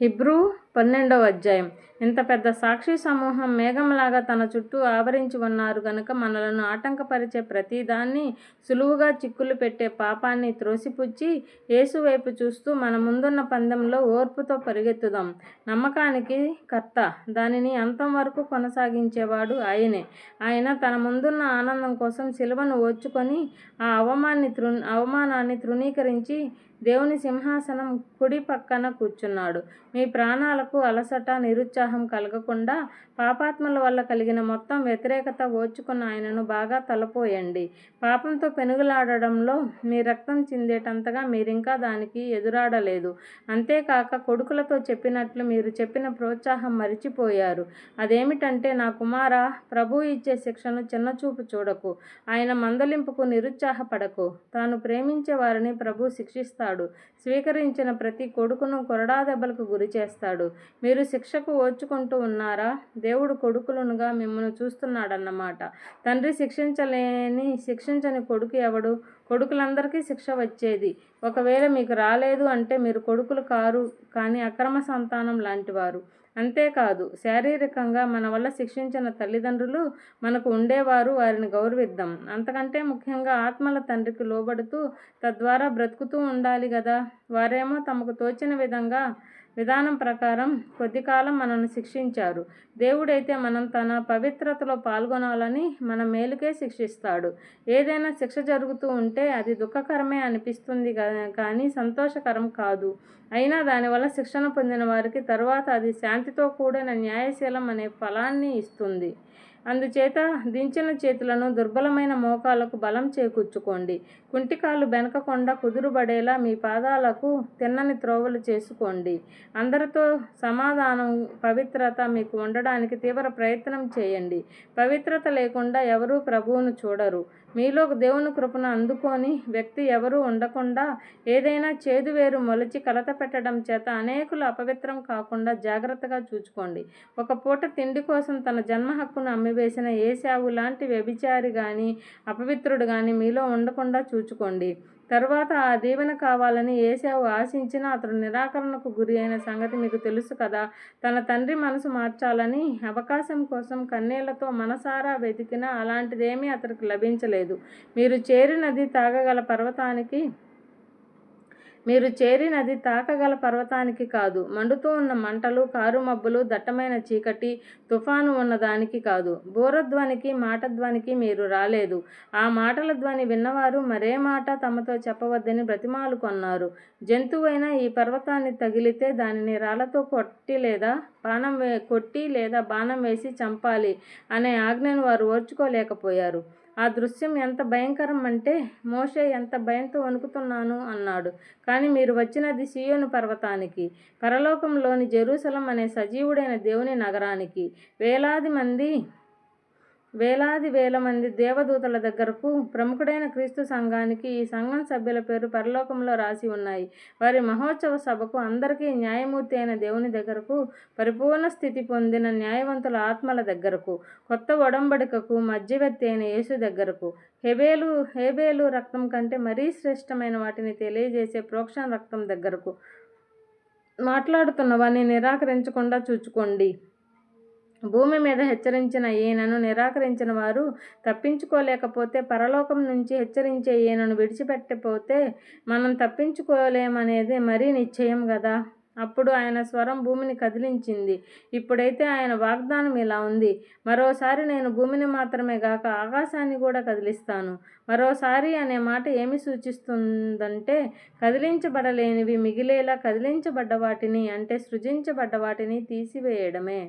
hebrew. పన్నెండవ అధ్యాయం. ఇంత పెద్ద సాక్షి సమూహం మేఘంలాగా తన చుట్టూ ఆవరించి ఉన్నారు గనుక మనలను ఆటంకపరిచే ప్రతిదాన్ని సులువుగా చిక్కులు పెట్టే పాపాన్ని త్రోసిపుచ్చి యేసు వైపు చూస్తూ మన ముందున్న పందెంలో ఓర్పుతో పరిగెత్తుదాం. నమ్మకానికి కర్త దానిని అంతం వరకు కొనసాగించేవాడు ఆయనే. ఆయన తన ముందున్న ఆనందం కోసం శిలువను ఓర్చుకొని ఆ అవమాన్ని తృ అవమానాన్ని తృణీకరించి దేవుని సింహాసనం కుడి పక్కన కూర్చున్నాడు. మీ ప్రాణాల ప్రాణాలకు అలసట నిరుత్సాహం కలగకుండా పాపాత్మల వల్ల కలిగిన మొత్తం వ్యతిరేకత ఓర్చుకున్న ఆయనను బాగా తలపోయండి. పాపంతో పెనుగులాడడంలో మీ రక్తం చిందేటంతగా మీరింకా దానికి ఎదురాడలేదు. అంతేకాక కొడుకులతో చెప్పినట్లు మీరు చెప్పిన ప్రోత్సాహం మరిచిపోయారు. అదేమిటంటే నా కుమార ప్రభు ఇచ్చే శిక్షను చిన్నచూపు చూడకు. ఆయన మందలింపుకు నిరుత్సాహపడకు. తాను ప్రేమించే వారిని ప్రభు శిక్షిస్తాడు. స్వీకరించిన ప్రతి కొడుకును కొరడా దెబ్బలకు గురి చేస్తాడు. మీరు శిక్షకు ఓర్చుకుంటూ ఉన్నారా? దేవుడు కొడుకులునుగా మిమ్మల్ని చూస్తున్నాడన్నమాట. తండ్రి శిక్షించలేని శిక్షించని కొడుకు ఎవడు? కొడుకులందరికీ శిక్ష వచ్చేది. ఒకవేళ మీకు రాలేదు అంటే మీరు కొడుకులు కారు కానీ అక్రమ సంతానం లాంటివారు. అంతేకాదు శారీరకంగా మన వల్ల శిక్షించిన తల్లిదండ్రులు మనకు ఉండేవారు వారిని గౌరవిద్దాం. అంతకంటే ముఖ్యంగా ఆత్మల తండ్రికి లోబడుతూ తద్వారా బ్రతుకుతూ ఉండాలి కదా వారేమో తమకు తోచిన విధంగా విధానం ప్రకారం కొద్ది కాలం మనల్ని శిక్షించారు. దేవుడైతే మనం తన పవిత్రతలో పాల్గొనాలని మన మేలుకే శిక్షిస్తాడు. ఏదైనా శిక్ష జరుగుతూ ఉంటే అది దుఃఖకరమే అనిపిస్తుంది కానీ సంతోషకరం కాదు. అయినా దానివల్ల శిక్షణ పొందిన వారికి తరువాత అది శాంతితో కూడిన న్యాయశీలం అనే ఫలాన్ని ఇస్తుంది. అందుచేత దించిన చేతులను దుర్బలమైన మోకాలకు బలం చేకూర్చుకోండి. కుంటికాలు బెనకకుండా కుదురుబడేలా మీ పాదాలకు తిన్నని త్రోవలు చేసుకోండి. అందరితో సమాధానం పవిత్రత మీకు ఉండడానికి తీవ్ర ప్రయత్నం చేయండి. పవిత్రత లేకుండా ఎవరూ ప్రభువును చూడరు. మీలో దేవుని కృపను అందుకొని వ్యక్తి ఎవరూ ఉండకుండా ఏదైనా చేదు వేరు మొలిచి కలత పెట్టడం చేత అనేకులు అపవిత్రం కాకుండా జాగ్రత్తగా చూచుకోండి. ఒక పూట తిండి కోసం తన జన్మ హక్కును అమ్మివేసిన ఏసావు లాంటి వ్యభిచారి కానీ అపవిత్రుడు కానీ మీలో ఉండకుండా చూచుకోండి. తర్వాత ఆ దీవెన కావాలని ఏసావు ఆశించినా అతడు నిరాకరణకు గురి అయిన సంగతి మీకు తెలుసు కదా. తన తండ్రి మనసు మార్చాలని అవకాశం కోసం కన్నీళ్ళతో మనసారా వెతికినా అలాంటిదేమీ అతడికి లభించలేదు. మీరు చేరినది తాగగల పర్వతానికి మీరు చేరినది తాకగల పర్వతానికి కాదు. మండుతూ ఉన్న మంటలు కారు మబ్బులు దట్టమైన చీకటి తుఫాను ఉన్నదానికి కాదు. బూరధ్వనికి మాటధ్వనికి మీరు రాలేదు. ఆ మాటల ధ్వని విన్నవారు మరే మాట తమతో చెప్పవద్దని బ్రతిమాలు కొన్నారు. జంతువైన ఈ పర్వతాన్ని తగిలితే దానిని రాళ్ళతో కొట్టి లేదా బాణం వే కొట్టి లేదా బాణం వేసి చంపాలి అనే ఆజ్ఞను వారు ఓర్చుకోలేకపోయారు. ఆ దృశ్యం ఎంత భయంకరం అంటే మోషే ఎంత భయంతో వణుకుతున్నాను అన్నాడు. కానీ మీరు వచ్చినది సియోను పర్వతానికి పరలోకంలోని జెరూసలం అనే సజీవుడైన దేవుని నగరానికి. వేలాది మంది వేలాది వేల మంది దేవదూతల దగ్గరకు ప్రముఖుడైన క్రీస్తు సంఘానికి ఈ సంఘం సభ్యుల పేరు పరలోకంలో రాసి ఉన్నాయి. వారి మహోత్సవ సభకు అందరికీ న్యాయమూర్తి అయిన దేవుని దగ్గరకు పరిపూర్ణ స్థితి పొందిన న్యాయవంతుల ఆత్మల దగ్గరకు కొత్త ఒడంబడికకు మధ్యవర్తి అయిన యేసు దగ్గరకు. హెబేలు హేబేలు రక్తం కంటే మరీ శ్రేష్టమైన వాటిని తెలియజేసే ప్రోక్షణ రక్తం దగ్గరకు. మాట్లాడుతున్నవాన్ని నిరాకరించకుండా చూచుకోండి. భూమి మీద హెచ్చరించిన ఈయనను నిరాకరించిన వారు తప్పించుకోలేకపోతే పరలోకం నుంచి హెచ్చరించే ఈయనను విడిచిపెట్టిపోతే మనం తప్పించుకోలేమనేది మరీ నిశ్చయం కదా అప్పుడు ఆయన స్వరం భూమిని కదిలించింది. ఇప్పుడైతే ఆయన వాగ్దానం ఇలా ఉంది. మరోసారి నేను భూమిని మాత్రమే గాక ఆకాశాన్ని కూడా కదిలిస్తాను. మరోసారి అనే మాట ఏమి సూచిస్తుందంటే కదిలించబడలేనివి మిగిలేలా కదిలించబడ్డ వాటిని అంటే సృజించబడ్డ వాటిని తీసివేయడమే.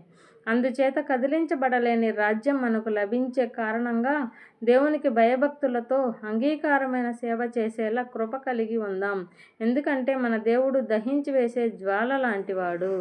అందుచేత కదిలించబడలేని రాజ్యం మనకు లభించే కారణంగా దేవునికి భయభక్తులతో అంగీకారమైన సేవ చేసేలా కృప కలిగి ఉందాం. ఎందుకంటే మన దేవుడు దహించి వేసే జ్వాల లాంటివాడు.